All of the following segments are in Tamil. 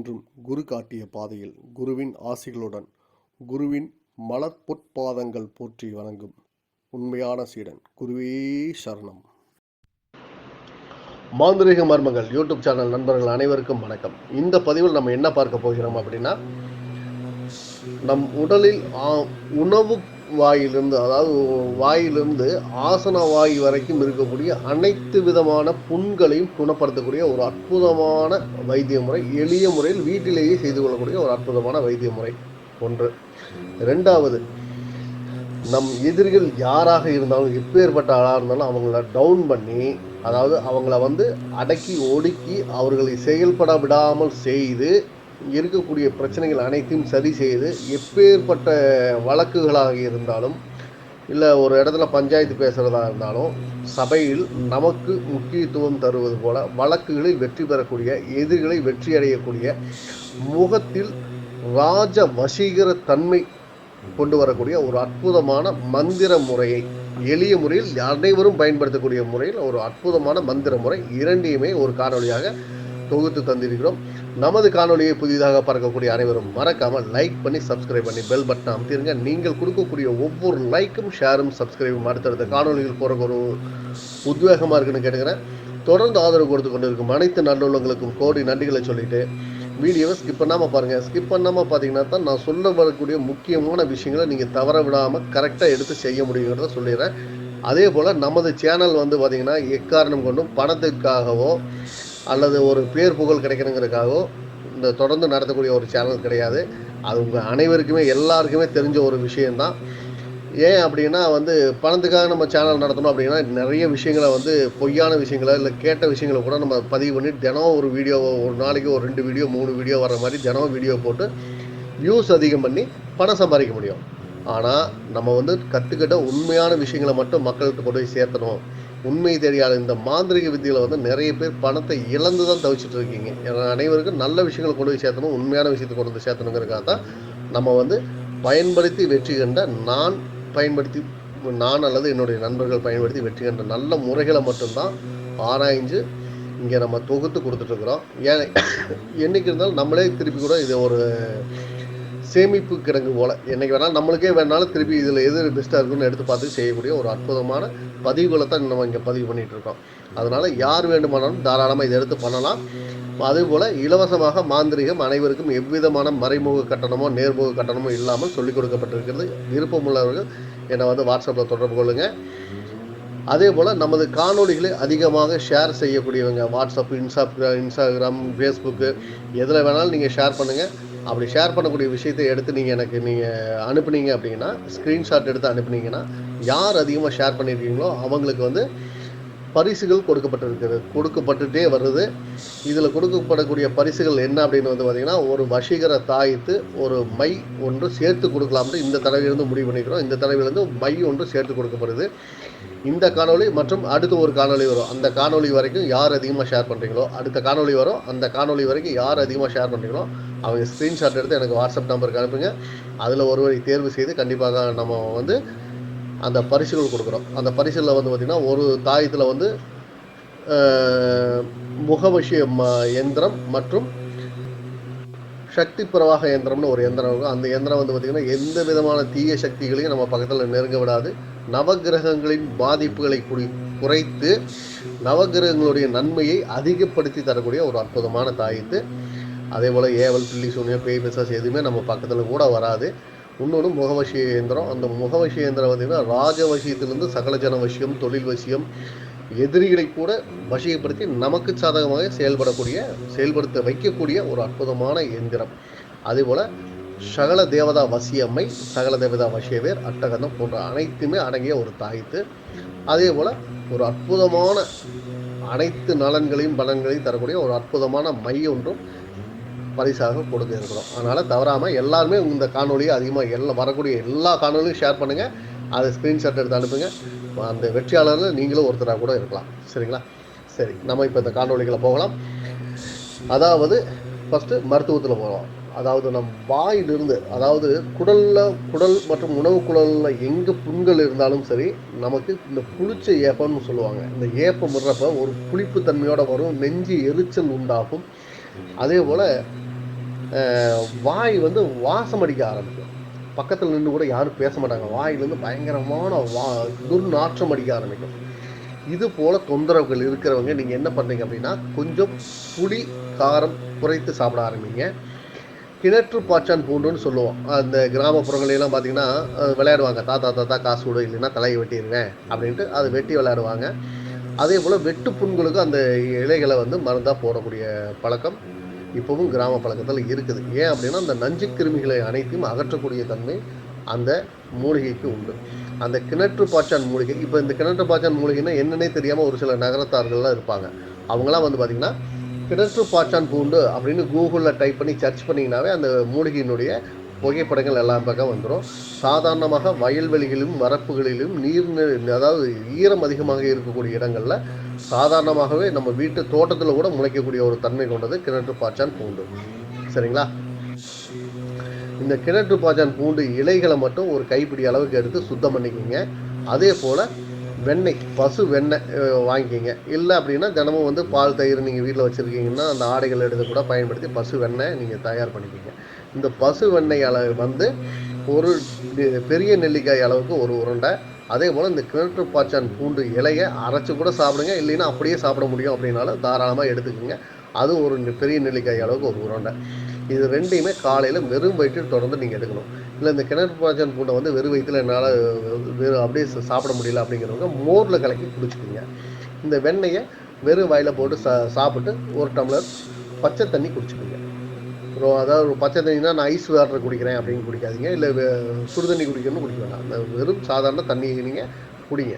என்றும் குரு காட்டிய பாதையில் குருவின் ஆசிகளுடன் குருவின் மலர் பொற்பாதங்கள் போற்றி வணங்கும் உண்மையான சீடன். குருவே சரணம். மாந்திரிக மர்மங்கள் யூடியூப் சேனல் நண்பர்கள் அனைவருக்கும் வணக்கம். இந்த பதிவில் நம்ம என்ன பார்க்க போகிறோம் அப்படின்னா நம் உடலில் உணவு வாயிலிருந்து அதாவது வாயிலிருந்து ஆசன வாயு வரைக்கும் இருக்கக்கூடிய அனைத்து விதமான புண்களையும் குணப்படுத்தக்கூடிய ஒரு அற்புதமான வைத்திய முறை எளிய முறையில் வீட்டிலேயே செய்து கொள்ளக்கூடிய ஒரு அற்புதமான வைத்திய முறை ஒன்று. ரெண்டாவது நம் எதிரிகள் யாராக இருந்தாலும் எப்பேற்பட்ட ஆளாக இருந்தாலும் அவங்கள டவுன் பண்ணி அதாவது அவங்கள வந்து அடக்கி ஒடுக்கி அவர்களை செயல்பட விடாமல் செய்து இருக்கக்கூடிய பிரச்சனைகள் அனைத்தையும் சரி செய்து எப்பேற்பட்ட வழக்குகளாக இருந்தாலும் இல்லை ஒரு இடத்துல பஞ்சாயத்து பேசுகிறதா இருந்தாலும் சபையில் நமக்கு முக்கியத்துவம் தருவது போல வழக்குகளில் வெற்றி பெறக்கூடிய எதிரிகளை வெற்றி அடையக்கூடிய முகத்தில் ராஜ வசீகர தன்மை கொண்டு வரக்கூடிய ஒரு அற்புதமான மந்திர முறையை எளிய முறையில் அனைவரும் பயன்படுத்தக்கூடிய முறையில் ஒரு அற்புதமான மந்திர முறை இரண்டையுமே ஒரு காணொளியாக தொகுத்து தந்திருக்கிறோம். நமது காணொலியை புதிதாக பார்க்கக்கூடிய அனைவரும் மறக்காமல் லைக் பண்ணி சப்ஸ்கிரைப் பண்ணி பெல் பட்டன் அமைத்திருங்க நீங்கள் கொடுக்கக்கூடிய ஒவ்வொரு லைக்கும் ஷேரும் சப்ஸ்கிரைபும் அடுத்தடுத்த காணொளிகள் போகிற ஒரு உத்வேகமாக இருக்குன்னு கேட்டுக்கிறேன். தொடர்ந்து ஆதரவு கொடுத்து கொண்டிருக்கும் அனைத்து நல்லுள்ளங்களுக்கும் கோடி நன்றிகளை சொல்லிட்டு வீடியோவை ஸ்கிப் பண்ணாமல் பாருங்கள் ஸ்கிப் பண்ணாமல் பார்த்தீங்கன்னா தான் நான் சொல்ல வரக்கூடிய முக்கியமான விஷயங்களை நீங்கள் தவற விடாமல் கரெக்டாக எடுத்து செய்ய முடியுங்கிறத சொல்லிடுறேன். அதே போல் நமது சேனல் வந்து பார்த்திங்கன்னா எக்காரணம் கொண்டும் பணத்துக்காகவோ அல்லது ஒரு பேர் புகழ் கிடைக்கணுங்கிறதுக்காகவோ இந்த தொடர்ந்து நடத்தக்கூடிய ஒரு சேனல் கிடையாது. அது உங்கள் அனைவருக்குமே எல்லாருக்குமே தெரிஞ்ச ஒரு விஷயந்தான் ஏன் அப்படின்னா வந்து பணத்துக்காக நம்ம சேனல் நடத்தணும் அப்படின்னா நிறைய விஷயங்களை வந்து பொய்யான விஷயங்களை இல்லை கேட்ட விஷயங்களை கூட நம்ம பதிவு பண்ணி தினம் ஒரு வீடியோ ஒரு நாளைக்கு ஒரு ரெண்டு வீடியோ மூணு வீடியோ வர மாதிரி தினம் வீடியோ போட்டு வியூஸ் அதிகம் பண்ணி பணம் சம்பாதிக்க முடியும். ஆனால் நம்ம வந்து கற்றுக்கிட்ட உண்மையான விஷயங்களை மட்டும் மக்களுக்கு கொண்டு போய் சேர்த்தணும். உண்மை தெரியாத இந்த மாந்திரிக வித்தியில் வந்து நிறைய பேர் பணத்தை இழந்து தான் தவிச்சிட்டு இருக்கீங்க. ஏன்னா அனைவருக்கும் நல்ல விஷயங்களை கொண்டு போய் சேர்த்தணும் உண்மையான விஷயத்தை கொண்டு வந்து சேர்த்தணுங்கிறதுக்காக தான் நம்ம வந்து பயன்படுத்தி வெற்றி கண்ட நான் பயன்படுத்தி நான் அல்லது என்னுடைய நண்பர்கள் பயன்படுத்தி வெற்றி கண்ட நல்ல முறைகளை மட்டும்தான் ஆராய்ஞ்சு இங்கே நம்ம தொகுத்து கொடுத்துட்ருக்குறோம் ஏன் என்றைக்கு இருந்தாலும் நம்மளே திருப்பி கூட இது ஒரு சேமிப்பு கிடங்கு போல். என்றைக்கு வேணாலும் நம்மளுக்கே வேணாலும் திருப்பி இதில் எது பெஸ்ட்டாக இருக்குன்னு எடுத்து பார்த்து செய்யக்கூடிய ஒரு அற்புதமான பதிவுகளை தான் நம்ம இங்கே பதிவு பண்ணிகிட்டு இருக்கோம். அதனால் யார் வேண்டுமானாலும் தாராளமாக இதை எடுத்து பண்ணலாம். அதேபோல் இலவசமாக மாந்திரிகம் அனைவருக்கும் எவ்விதமான மறைமுக கட்டணமோ நேர்முக கட்டணமோ இல்லாமல் சொல்லிக் கொடுக்கப்பட்டிருக்கிறது. விருப்பமுள்ளவர்கள் என்னை வந்து வாட்ஸ்அப்பில் தொடர்பு கொள்ளுங்கள் அதே போல் நமது காணொளிகளை அதிகமாக ஷேர் செய்யக்கூடியவங்க வாட்ஸ்அப் இன்ஸ்டாகிராம் இன்ஸ்டாகிராம் ஃபேஸ்புக்கு எதில் வேணாலும் நீங்கள் ஷேர் பண்ணுங்கள் அப்படி ஷேர் பண்ணக்கூடிய விஷயத்தை எடுத்து நீங்கள் எனக்கு நீங்கள் அனுப்புனீங்க அப்படின்னா ஸ்க்ரீன்ஷாட் எடுத்து அனுப்புனீங்கன்னா யார் அதிகமாக ஷேர் பண்ணியிருக்கீங்களோ அவங்களுக்கு வந்து பரிசுகள் கொடுக்கப்பட்டிருக்கிறது கொடுக்கப்பட்டுட்டே வருது. இதில் கொடுக்கப்படக்கூடிய பரிசுகள் என்ன அப்படின்னு வந்து பார்த்திங்கன்னா ஒரு வசீகர தாயத்து ஒரு மை ஒன்று சேர்த்து கொடுக்கலாம்னு இந்த தடவையிலிருந்து முடிவு பண்ணிக்கிறோம். இந்த தடவையிலிருந்து மை ஒன்று சேர்த்து கொடுக்கப்படுது. இந்த காணொளி மற்றும் அடுத்த ஒரு காணொளி வரும். அந்த காணொளி வரைக்கும் யார் அதிகமாக ஷேர் பண்ணுறீங்களோ அடுத்த காணொளி வரும். அந்த காணொளி வரைக்கும் யார் அதிகமாக ஷேர் பண்ணுறீங்களோ அவங்க ஸ்க்ரீன்ஷாட் எடுத்து எனக்கு வாட்ஸ்அப் நம்பருக்கு அனுப்புங்க. அதில் ஒருவரை தேர்வு செய்து கண்டிப்பாக நம்ம வந்து அந்த பரிசுகள் கொடுக்குறோம். அந்த பரிசில் வந்து பார்த்திங்கன்னா ஒரு தாயத்தில் வந்து அஹ், முகவசிய ம- எந்திரம் மற்றும் சக்தி பிரவாக எந்திரம்னு ஒரு எந்திரம் இருக்கும். அந்த எந்திரம் வந்து பார்த்திங்கன்னா எந்த விதமான தீய சக்திகளையும் நம்ம பக்கத்தில் நெருங்க விடாது. நவகிரகங்களின் பாதிப்புகளை குடி குறைத்து நவகிரகங்களுடைய நன்மையை அதிகப்படுத்தி தரக்கூடிய ஒரு அற்புதமான தாயத்து. அதே போல் ஏவல் பில்லி சூனியம் பேய் பிசாசு எதுவுமே நம்ம பக்கத்தில் கூட வராது. இன்னொன்று முகவசி இயந்திரம் அந்த முகவசி இயந்திரம் பார்த்திங்கன்னா ராஜவசியத்திலிருந்து சகலஜன வசியம் தொழில் வசியம் எதிரிகளை கூட வசியப்படுத்தி நமக்கு சாதகமாக செயல்படக்கூடிய செயல்படுத்த வைக்கக்கூடிய ஒரு அற்புதமான எந்திரம். அதேபோல் சகல தேவதா வசியம்மை சகல தேவதா வசியவேர் அட்டகந்தம் போன்ற அனைத்துமே அடங்கிய ஒரு தாய்த்து. அதே போல் ஒரு அற்புதமான அனைத்து நலன்களையும் பலன்களையும் தரக்கூடிய ஒரு அற்புதமான மை ஒன்றும் பரிசாக கொடுக்க இருக்கிறோம் அதனால் தவறாமல் எல்லாருமே இந்த காணொலியை அதிகமாக எல்லா வரக்கூடிய எல்லா காணொலியும் ஷேர் பண்ணுங்கள் அதை ஸ்க்ரீன்ஷாட் எடுத்து அனுப்புங்க. அந்த வெற்றியாளரில் நீங்களும் ஒருத்தராக கூட இருக்கலாம். சரிங்களா? சரி நம்ம இப்போ இந்த காணொலிகளை போகலாம். அதாவது ஃபஸ்ட்டு மருத்துவத்தில் போகலாம். அதாவது நம் வாயிலிருந்து அதாவது குடலில் குடல் மற்றும் உணவு குடலில் எங்கே புண்கள் இருந்தாலும் சரி நமக்கு இந்த புளிச்ச ஏப்பம்னு சொல்லுவாங்க. இந்த ஏப்பம் விடுறப்ப ஒரு புளிப்பு தன்மையோடு வரும் நெஞ்சு எரிச்சல் உண்டாகும். அதே போல் வாய் வந்து வாசம் அடிக்க ஆரம்பிக்கும். பக்கத்தில் நின்று கூட யாரும் பேச மாட்டாங்க. வாயிலேருந்து பயங்கரமான வா துர்நாற்றம் அடிக்க ஆரம்பிக்கும். இது போல தொந்தரவுகள் இருக்கிறவங்க நீங்கள் என்ன பண்ணுறீங்க அப்படின்னா கொஞ்சம் புளி காரம் குறைத்து சாப்பிட ஆரம்பிங்க. கிணற்று பாச்சான் பூண்டுன்னு சொல்லுவோம். அந்த கிராமப்புறங்களெல்லாம் பார்த்தீங்கன்னா விளையாடுவாங்க. தாத்தா தாத்தா காசு கொடு இல்லைன்னா தலையை வெட்டிடுவேன் அப்படின்ட்டு அதை வெட்டி விளையாடுவாங்க. அதே போல் வெட்டு புண்களுக்கு அந்த இலைகளை வந்து மருந்தாக போடக்கூடிய பழக்கம். இப்போவும் கிராம பழக்கத்தில் இருக்குது. ஏன் அப்படின்னா அந்த நஞ்சு கிருமிகளை அனைத்தையும் அகற்றக்கூடிய தன்மை அந்த மூலிகைக்கு உண்டு. அந்த கிணற்று பாய்ச்சான் மூலிகை இப்போ இந்த கிணற்று பாய்ச்சான் மூலிகைன்னா என்னன்னே தெரியாமல் ஒரு சில நகரத்தார்கள்லாம் இருப்பாங்க. அவங்களாம் வந்து பார்த்திங்கன்னா கிணற்று பாய்ச்சான் பூண்டு அப்படின்னு கூகுளில் டைப் பண்ணி சர்ச் பண்ணிங்கனாவே அந்த மூலிகையினுடைய புகைப்படங்கள் எல்லா பக்கம் வந்துடும் சாதாரணமாக வயல்வெளிகளிலும் வரப்புகளிலும் நீர் அதாவது ஈரம் அதிகமாக இருக்கக்கூடிய இடங்களில் சாதாரணமாகவே நம்ம வீட்டு தோட்டத்தில் கூட முளைக்கக்கூடிய ஒரு தன்மை கொண்டது கிணற்று பாய்ச்சான் பூண்டு. சரிங்களா? இந்த கிணற்று பாய்ச்சான் பூண்டு இலைகளை மட்டும் ஒரு கைப்பிடி அளவுக்கு எடுத்து சுத்தம் பண்ணிக்கோங்க. அதே போல் வெண்ணெய் பசு வெண்ணெய் வாங்கிக்கிங்க. இல்லை அப்படின்னா தினமும் வந்து பால் தயிர் நீங்கள் வீட்டில் வச்சுருக்கீங்கன்னா அந்த ஆடைகள் எடுத்து கூட பயன்படுத்தி பசு வெண்ணெய் நீங்கள் தயார் பண்ணிக்கிங்க. இந்த பசு வெண்ணெய் அளவு வந்து ஒரு பெரிய நெல்லிக்காய் அளவுக்கு ஒரு உருண்டை அதே போல் இந்த கிணற்று பாச்சான் பூண்டு இலையை அரைச்சி கூட சாப்பிடுங்க இல்லைன்னா அப்படியே சாப்பிட முடியும் அப்படின்னாலும் தாராளமாக எடுத்துக்கோங்க. அது ஒரு பெரிய நெல்லிக்காய் அளவுக்கு ஒரு உருண்டை. இது ரெண்டையுமே காலையில் வெறும் வயிற்றில் தொடர்ந்து நீங்கள் எடுக்கணும். இல்லை இந்த கிணறு பாய்ச்சல் பூண்டை வந்து வெறும் வயிற்றில் என்னால் வெறும் அப்படியே சாப்பிட முடியல அப்படிங்கிறவங்க மோரில் கலக்கி குடிச்சுக்கோங்க. இந்த வெண்ணெயை வெறும் வாயில் போட்டு சா சாப்பிட்டு ஒரு டம்ளர் பச்சை தண்ணி குடிச்சுக்கோங்க. அதாவது ஒரு பச்சை தண்ணினா நான் ஐஸ் வாட்டர் குடிக்கிறேன் அப்படின்னு குடிக்காதீங்க. இல்லை சுடு தண்ணி குடிக்கணும்னு குடிக்க வேண்டாம். அந்த வெறும் சாதாரண தண்ணியை நீங்கள் குடிங்க.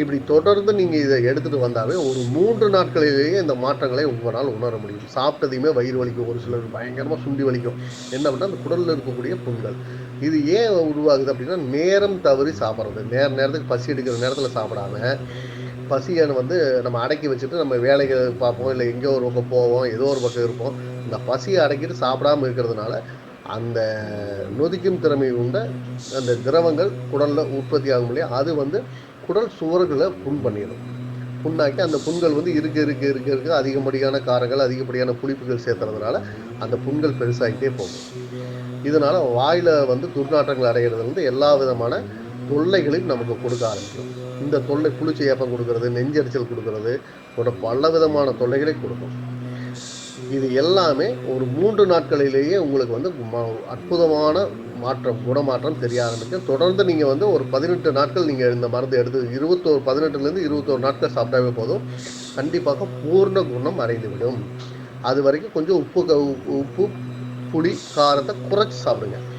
இப்படி தொடர்ந்து நீங்கள் இதை எடுத்துகிட்டு வந்தாவே ஒரு மூன்று நாட்களிலேயே இந்த மாற்றங்களை உங்களால் உணர முடியும். சாப்பிட்டதையுமே வயிறு வலிக்கும். ஒரு சிலர் பயங்கரமாக சுண்டி வலிக்கும். என்ன பண்ணால் அந்த குடலில் இருக்கக்கூடிய புண்கள். இது ஏன் உருவாகுது அப்படின்னா நேரம் தவறி சாப்பிட்றது. நேர நேரத்துக்கு பசி எடுக்கிற நேரத்தில் சாப்பிடாம பசியை வந்து நம்ம அடக்கி வச்சுட்டு நம்ம வேலைகள் பார்ப்போம். இல்லை எங்கேயோ ஒரு பக்கம் போவோம். ஏதோ ஒரு பக்கம் இருப்போம். இந்த பசியை அடக்கிட்டு சாப்பிடாம இருக்கிறதுனால அந்த நொதிக்கும் திறமை உண்ட அந்த திரவங்கள் குடலில் உற்பத்தி ஆகும் இல்லையா? அது வந்து குடல் சுவர்களை புண் பண்ணிடும். புண்ணாக்கி அந்த புண்கள் வந்து இருக்க இருக்க இருக்க இருக்க. அதிகப்படியான காரங்கள் அதிகப்படியான புளிப்புகள் சேர்த்துறதுனால அந்த புண்கள் பெருசாகிட்டே போகும். இதனால் வாயில் வந்து துர்நாற்றங்கள் அடைகிறது வந்து எல்லா விதமான தொல்லைகளையும் நமக்கு கொடுக்க ஆரம்பிக்கும். இந்த தொல்லை குளிச்சு ஏப்பம் கொடுக்கறது நெஞ்சரிச்சல் கொடுக்கறது போன்ற பல விதமான தொல்லைகளை கொடுக்கும். இது எல்லாமே ஒரு மூன்று நாட்களிலேயே உங்களுக்கு வந்து ம- அற்புதமான மாற்றம் குணமாற்றம் தெரிய ஆரம்பிக்கும். தொடர்ந்து நீங்கள் வந்து ஒரு பதினெட்டு நாட்கள் நீங்கள் இந்த மருந்து எடுத்து இருபத்தோரு பதினெட்டுலேருந்து இருபத்தோரு நாட்கள் சாப்பிட்டாவே போதும். கண்டிப்பாக பூர்ண குணம் அடைந்துவிடும். அது வரைக்கும் கொஞ்சம் உப்பு க- உப்பு- உப்பு புளி காரத்தை குறைச்சி சாப்பிடுங்க.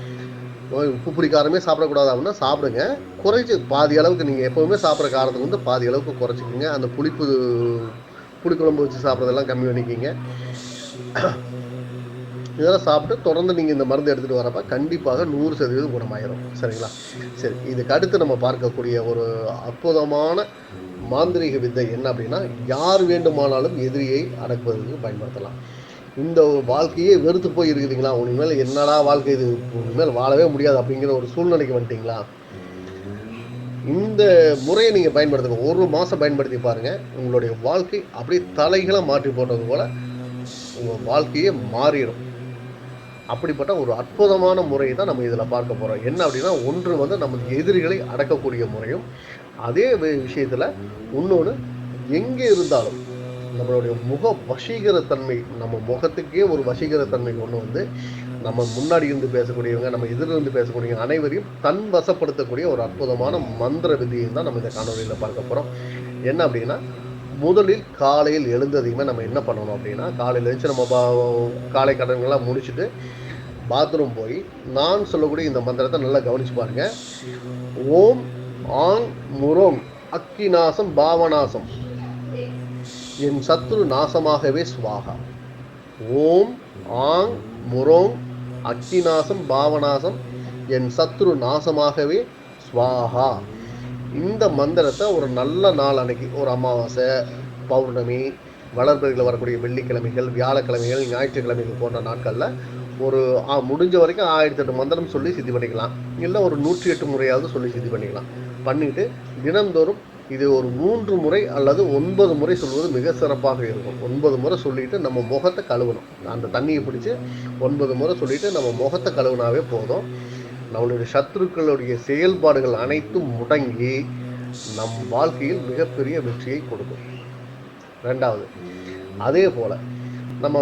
உப்பு புளி காரமே சாப்பிடக்கூடாது அப்படின்னா சாப்பிடுங்க. குறைச்சி பாதி அளவுக்கு நீங்கள் எப்போவுமே சாப்பிட்ற காரத்துக்கு வந்து பாதி அளவுக்கு குறைச்சிக்கோங்க. அந்த புளிப்பு புளிக்குழம்பு வச்சு சாப்பிட்றதெல்லாம் கம்மி பண்ணிக்கிங்க. இதெல்லாம் சாப்பிட்டு தொடர்ந்து நீங்கள் இந்த மருந்து எடுத்துகிட்டு வரப்ப கண்டிப்பாக நூறு சதவீதம் குணமாயிரும். சரிங்களா? சரி இதுக்கு அடுத்து நம்ம பார்க்கக்கூடிய ஒரு அற்புதமான மாந்திரீக வித்தை என்ன அப்படின்னா யார் வேண்டுமானாலும் எதிரியை அடக்குவதற்கு பயன்படுத்தலாம். இந்த வாழ்க்கையே வெறுத்து போய் இருக்குதுங்களா? உனிமேல் என்னடா வாழ்க்கை இது? உனிமேல் வாழவே முடியாது அப்படிங்கிற ஒரு சூழ்நிலைக்கு வந்துட்டீங்களா? இந்த முறையை நீங்கள் பயன்படுத்துங்க. ஒரு மாதம் பயன்படுத்தி பாருங்கள் உங்களுடைய வாழ்க்கை அப்படியே தலைகளாக மாற்றி போட்டது போல் உங்கள் வாழ்க்கையே மாறிடும். அப்படிப்பட்ட ஒரு அற்புதமான முறையை தான் நம்ம இதில் பார்க்க போகிறோம் என்ன அப்படின்னா ஒன்று வந்து நமது எதிரிகளை அடக்கக்கூடிய முறையும் அதே விஷயத்தில் இன்னொன்று எங்கே இருந்தாலும் நம்மளுடைய முக வசீகரத்தன்மை நம்ம முகத்துக்கே ஒரு வசீகரத்தன்மை ஒன்று வந்து நம்ம முன்னாடி இருந்து பேசக்கூடியவங்க நம்ம எதிரிலிருந்து பேசக்கூடிய அனைவரையும் தன் வசப்படுத்தக்கூடிய ஒரு அற்புதமான மந்திர விதியை தான் நம்ம இந்த காணொலியில் பார்க்க போகிறோம் என்ன அப்படின்னா முதலில் காலையில் எழுந்ததையுமே நம்ம என்ன பண்ணணும் அப்படின்னா காலையில் எழுந்துச்சு நம்ம பா- காலை கடன்கள்லாம் முடிச்சுட்டு பாத்ரூம் போய் நான் சொல்லக்கூடிய இந்த மந்திரத்தை நல்லா கவனிச்சு பாருங்க. ஓம் ஆங் முரோங் அக்கிநாசம் பாவநாசம். என் சத்ரு நாசமாகவே சுவாகா. ஓம் ஆங் முரோங் அக்கிநாசம் பாவநாசம். என் சத்ரு நாசமாகவே சுவாகா. இந்த மந்திரத்தை ஒரு நல்ல நாள் அன்னைக்கு ஒரு அமாவாசை பௌர்ணமி வளர்ப்பதில் வரக்கூடிய வெள்ளிக்கிழமைகள் வியாழக்கிழமைகள் ஞாயிற்றுக்கிழமைகள் போன்ற நாட்களில் ஒரு முடிஞ்ச வரைக்கும் ஆயிரத்தி எட்டு மந்திரம் சொல்லி சித்தி பண்ணிக்கலாம். இல்லை ஒரு நூற்றி எட்டு முறையாவது சொல்லி சித்தி பண்ணிக்கலாம். பண்ணிட்டு தினந்தோறும் இது ஒரு மூன்று முறை அல்லது ஒன்பது முறை சொல்வது மிக சிறப்பாக இருக்கும். ஒன்பது முறை சொல்லிட்டு நம்ம முகத்தை கழுவணும். அந்த தண்ணியை பிடிச்சி ஒன்பது முறை சொல்லிட்டு நம்ம முகத்தை கழுவுனாவே போதும். நம்மளுடைய சத்துருக்களுடைய செயல்பாடுகள் அனைத்தும் முடங்கி நம் வாழ்க்கையில் மிகப்பெரிய வெற்றியை கொடுக்கும். ரெண்டாவது அதே போல் நம்ம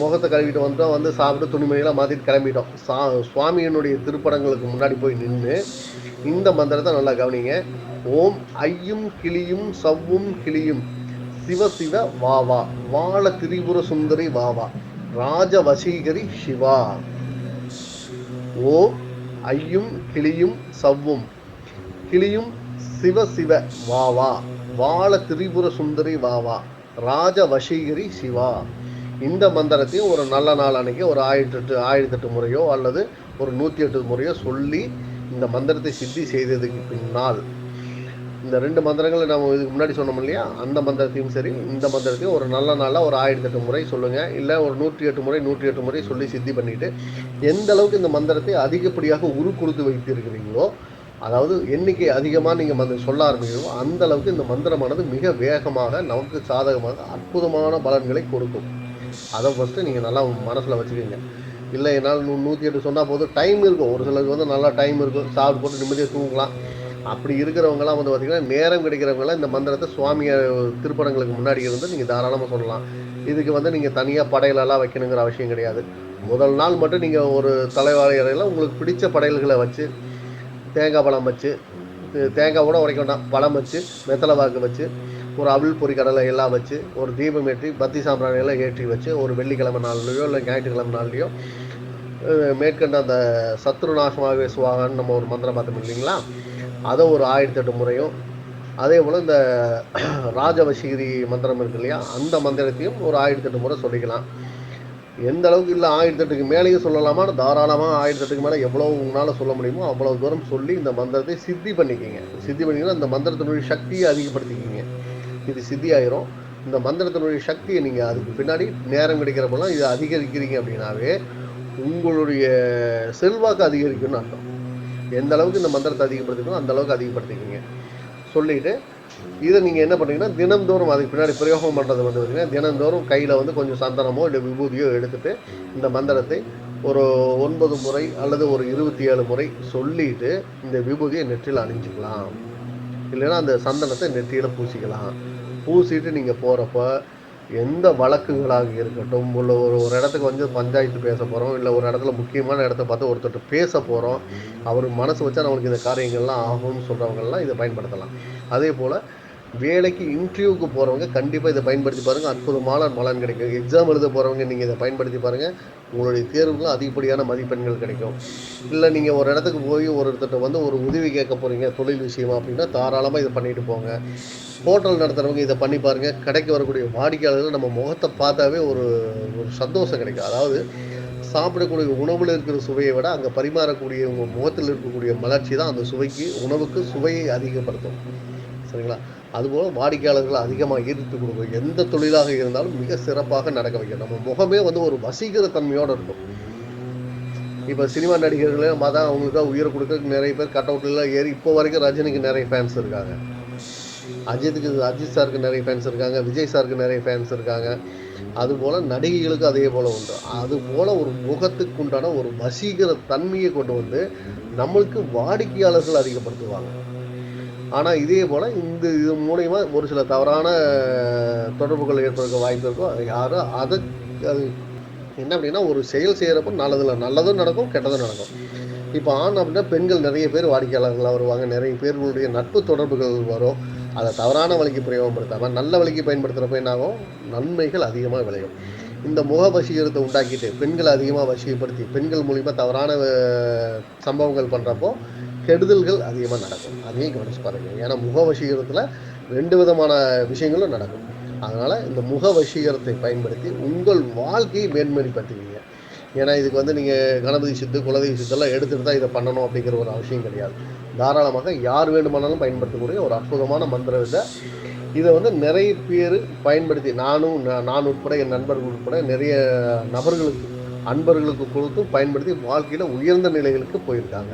முகத்தை கழுவிட்டு வந்தோம் வந்து சாப்பிட்டு துணிமணியெல்லாம் மாற்றிட்டு கிளம்பிட்டோம். சா சுவாமியினுடைய திருப்படங்களுக்கு முன்னாடி போய் நின்று இந்த மந்திரத்தை நல்லா கவனிங்க. ஓம் ஐயும் கிளியும் சவ்வும் கிளியும் சிவ சிவ வா வா வாழ திரிபுர சுந்தரி வா வா ராஜ வசீகரி சிவா. ஓம் ஐயும் கிளியும் சவ்வும். கிளியும் சிவ சிவ வா வா. வாழ திரிபுர சுந்தரி வா வா. ராஜ வசீகரி சிவா. இந்த மந்திரத்தையும் ஒரு நல்ல நாள் அன்னைக்கு ஒரு ஆயிரத்தி எட்டு ஆயிரத்தி எட்டு முறையோ அல்லது ஒரு நூற்றி எட்டு முறையோ சொல்லி இந்த மந்திரத்தை சித்தி செய்ததுக்கு பின்னால் இந்த ரெண்டு மந்திரங்களை நம்ம இதுக்கு முன்னாடி சொன்னோம் இல்லையா? அந்த மந்திரத்தையும் சரி இந்த மந்திரத்தையும் ஒரு நல்ல நாளாக ஒரு ஆயிரத்தி எட்டு முறை சொல்லுங்கள் இல்லை ஒரு நூற்றி எட்டு முறை நூற்றி எட்டு முறை சொல்லி சித்தி பண்ணிவிட்டு எந்த அளவுக்கு இந்த மந்திரத்தை அதிகப்படியாக உரு கொடுத்து வைத்திருக்கிறீங்களோ அதாவது எண்ணிக்கை அதிகமாக நீங்கள் மந்த சொல்ல ஆரம்பிக்கிறோம் அந்த அளவுக்கு இந்த மந்திரமானது மிக வேகமாக நமக்கு சாதகமாக அற்புதமான பலன்களை கொடுக்கும். அதை ஃபஸ்ட்டு நீங்கள் நல்லா மனசில் வச்சுக்கோங்க. இல்லை என்னால் நூ நூற்றி எட்டு சொன்னால் போதும். டைம் இருக்கும். ஒரு சிலருக்கு வந்து நல்லா டைம் இருக்கும். சாப்பிட்டு போட்டு நிம்மதியாக தூங்கலாம். அப்படி இருக்கிறவங்கலாம் வந்து பார்த்திங்கன்னா நேரம் கிடைக்கிறவங்களாம் இந்த மந்திரத்தை சுவாமியை திருப்படங்களுக்கு முன்னாடி இருந்து நீங்கள் தாராளமாக சொல்லலாம். இதுக்கு வந்து நீங்கள் தனியாக படையலெல்லாம் வைக்கணுங்கிற அவசியம் கிடையாது. முதல் நாள் மட்டும் நீங்கள் ஒரு தலைவாழை உங்களுக்கு பிடிச்ச படையல்களை வச்சு தேங்காய் பழம் வச்சு தேங்காய் கூட உடைக்க வேண்டாம். பழம் வச்சு வெத்தலை வாக்கு வச்சு ஒரு அவிழ் பொறி கடலை எல்லாம் வச்சு ஒரு தீபம் ஏற்றி பத்தி சாம்பிராணி எல்லாம் ஏற்றி வச்சு ஒரு வெள்ளிக்கிழமை நாள்லையோ இல்லை ஞாயிற்றுக்கிழமை நாள்லையோ மேற்கண்ட அந்த சத்ருநாசமாக சுவாகன்னு நம்ம ஒரு மந்திரம் பார்த்தோம் இல்லைங்களா? அதை ஒரு ஆயிரத்தி எட்டு முறையும். அதே போல் இந்த ராஜவசீகரி மந்திரம் இருக்கு இல்லையா அந்த மந்திரத்தையும் ஒரு ஆயிரத்தி எட்டு முறை சொல்லிக்கலாம். எந்த அளவுக்கு இல்லை ஆயிரத்தெட்டுக்கு மேலேயும் சொல்லலாமா தாராளமாக ஆயிரத்தெட்டுக்கு மேலே எவ்வளோ உங்களால் சொல்ல முடியுமோ அவ்வளோ தூரம் சொல்லி இந்த மந்திரத்தை சித்தி பண்ணிக்கிங்க. சித்தி பண்ணிங்கன்னா இந்த மந்திரத்தினுடைய சக்தியை அதிகப்படுத்திக்கிங்க. இது சித்தி ஆயிரும். இந்த மந்திரத்தினுடைய சக்தியை நீங்கள் அதுக்கு பின்னாடி நேரம் கிடைக்கிறப்பெல்லாம் இதை அதிகரிக்கிறீங்க அப்படின்னாவே உங்களுடைய செல்வாக்கு அதிகரிக்கும்னு அர்த்தம். எந்த அளவுக்கு இந்த மந்திரத்தை அதிகப்படுத்திக்கணும் அந்த அளவுக்கு அதிகப்படுத்திக்கிங்க. சொல்லிட்டு இதை நீங்கள் என்ன பண்ணுறீங்கன்னா தினந்தோறும் அதுக்கு பின்னாடி பிரயோகம் பண்ணுறது வந்து பார்த்தீங்கன்னா தினந்தோறும் கையில் வந்து கொஞ்சம் சந்தனமோ இல்லை விபூதியோ எடுத்துகிட்டு இந்த மந்திரத்தை ஒரு ஒன்பது முறை அல்லது ஒரு இருபத்தி ஏழு முறை சொல்லிட்டு இந்த விபூதியை நெற்றியில் அணிஞ்சிக்கலாம். இல்லைன்னா அந்த சந்தனத்தை நெற்றியில் பூசிக்கலாம். பூசிட்டு நீங்கள் போகிறப்ப எந்த வழக்குகளாக இருக்கட்டும் இல்லை ஒரு ஒரு இடத்துக்கு வந்து பஞ்சாயத்து பேச போகிறோம் இல்லை ஒரு இடத்துல முக்கியமான இடத்த பார்த்து ஒருத்தர் பேச போகிறோம் அவர் மனசு வச்சா நம்மளுக்கு இந்த காரியங்கள்லாம் ஆகும்னு சொல்கிறவங்கெல்லாம் இதை பயன்படுத்தலாம். அதே போல் வேலைக்கு இன்டர்வியூக்கு போகிறவங்க கண்டிப்பாக இதை பயன்படுத்தி பாருங்கள் அற்புதமான பலன் கிடைக்கும். எக்ஸாம் எழுத போகிறவங்க நீங்கள் இதை பயன்படுத்தி பாருங்கள் உங்களுடைய தேர்வுல அதிகப்படியான மதிப்பெண்கள் கிடைக்கும். இல்லை நீங்கள் ஒரு இடத்துக்கு போய் ஒருத்தர்கிட்ட வந்து ஒரு உதவி கேட்க போகிறீங்க தொழில் விஷயமா அப்படின்னா தாராளமாக இதை பண்ணிட்டு போங்க. ஹோட்டல் நடத்துகிறவங்க இதை பண்ணி பாருங்கள் கடைக்கு வரக்கூடிய வாடிக்கையாளர்கள் நம்ம முகத்தை பார்த்தாவே ஒரு ஒரு சந்தோஷம் கிடைக்கும். அதாவது சாப்பிடக்கூடிய உணவில் இருக்கிற சுவையை விட அங்கே பரிமாறக்கூடிய உங்கள் முகத்தில் இருக்கக்கூடிய மலர்ச்சி தான் அந்த சுவைக்கு உணவுக்கு சுவையை அதிகப்படுத்தும். சரிங்களா? அதுபோல் வாடிக்கையாளர்கள் அதிகமாக ஈர்த்து கொடுக்கும். எந்த தொழிலாக இருந்தாலும் மிக சிறப்பாக நடக்க வைக்கும். நம்ம முகமே வந்து ஒரு வசீகர தன்மையோடு இருக்கும். இப்போ சினிமா நடிகர்களே மதம் அவங்களுக்காக உயிரை கொடுக்க நிறைய பேர் கட் அவுட்லாம் ஏறி இப்போ வரைக்கும் ரஜினிக்கு நிறைய ஃபேன்ஸ் இருக்காங்க. அஜித்துக்கு அஜித் சாருக்கு நிறைய ஃபேன்ஸ் இருக்காங்க விஜய் சாருக்கு நிறைய ஃபேன்ஸ் இருக்காங்க. அதுபோல் நடிகைகளுக்கு அதே போல் உண்டு. அதுபோல் ஒரு முகத்துக்கு உண்டான ஒரு வசீகர தன்மையை கொண்டு வந்து நம்மளுக்கு வாடிக்கையாளர்கள் அதிகப்படுத்துவாங்க. ஆனால் இதே போல் இந்த இது மூலயமா ஒரு சில தவறான தொடர்புகள் ஏற்படுற வாய்ப்பு இருக்கும் அது யாரும் அதை அது என்ன அப்படின்னா ஒரு செயல் செய்கிறப்ப நல்லதில் நல்லதும் நடக்கும் கெட்டதும் நடக்கும். இப்போ ஆண் அப்படின்னா பெண்கள் நிறைய பேர் வாடிக்கையாளர்களாக வருவாங்க. நிறைய பேர்களுடைய நட்பு தொடர்புகள் வரும். அதை தவறான வழிக்கு பிரயோகப்படுத்தாமல் நல்ல வழிக்கு பயன்படுத்துகிறப்ப என்னாகும்? நன்மைகள் அதிகமாக விளையும். இந்த முக வசீகரத்தை உண்டாக்கிட்டு பெண்களை அதிகமாக வசீகப்படுத்தி பெண்கள் மூலிமா தவறான சம்பவங்கள் பண்ணுறப்போ கெடுதல்கள் அதிகமாக நடக்கும். அதையும் கவனிச்சு பாருங்கள் ஏன்னா முக வசீகரத்தில் ரெண்டு விதமான விஷயங்களும் நடக்கும். அதனால் இந்த முக வசீகரத்தை பயன்படுத்தி உங்கள் வாழ்க்கையை மேன்மைப்படுத்திக்கிங்க. ஏன்னா இதுக்கு வந்து நீங்கள் கணபதி சித்து குலதெய்வ சித்தெல்லாம் எடுத்துகிட்டு தான் இதை பண்ணணும் அப்படிங்கிற ஒரு அவசியம் கிடையாது. தாராளமாக யார் வேண்டுமானாலும் பயன்படுத்தக்கூடிய ஒரு அற்புதமான மந்திர விதை இதை வந்து நிறைய பேர் பயன்படுத்தி நானும் நான் நான் உட்பட என் நண்பர்கள் உட்பட நிறைய நபர்களுக்கு அன்பர்களுக்கு கொடுத்தும் பயன்படுத்தி வாழ்க்கையில் உயர்ந்த நிலைகளுக்கு போயிருக்காங்க.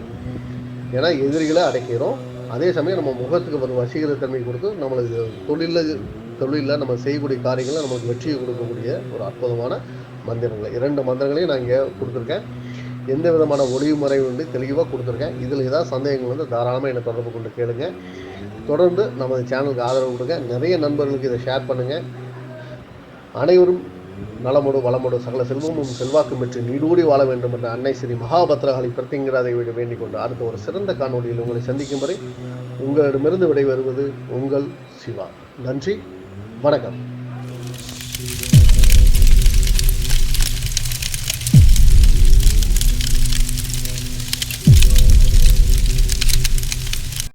ஏன்னா எதிரிகளை அடைக்கிறோம். அதே சமயம் நம்ம முகத்துக்கு ஒரு வசீகரத்தன்மை கொடுத்து நம்மளுக்கு தொழிலில் தொழிலில் நம்ம செய்யக்கூடிய காரியங்களை நமக்கு வெற்றியை கொடுக்கக்கூடிய ஒரு அற்புதமான மந்திரங்கள். இரண்டு மந்திரங்களையும் நான் இங்கே கொடுத்துருக்கேன். எந்த விதமான ஒளிவு முறை வந்து தெளிவாக கொடுத்துருக்கேன். இதில் ஏதாவது சந்தேகங்கள் வந்து தாராளமாக என்னை தொடர்பு கொண்டு கேளுங்க. தொடர்ந்து நமது சேனலுக்கு ஆதரவு கொடுங்க. நிறைய நண்பர்களுக்கு இதை ஷேர் பண்ணுங்கள் அனைவரும் நலமோடு வளமோடு சகல செல்வமும் செல்வாக்கும் பெற்று நீடூடி வாழ வேண்டும் என்ற அன்னை ஸ்ரீ மகாபத்ரகாளி பிரத்திங்கிறதை விட வேண்டிக் கொண்டு அடுத்த ஒரு சிறந்த காணொளியில் உங்களை சந்திக்கும் வரை உங்களிடமிருந்து விடைபெறுவது உங்கள் சிவா. நன்றி வணக்கம்.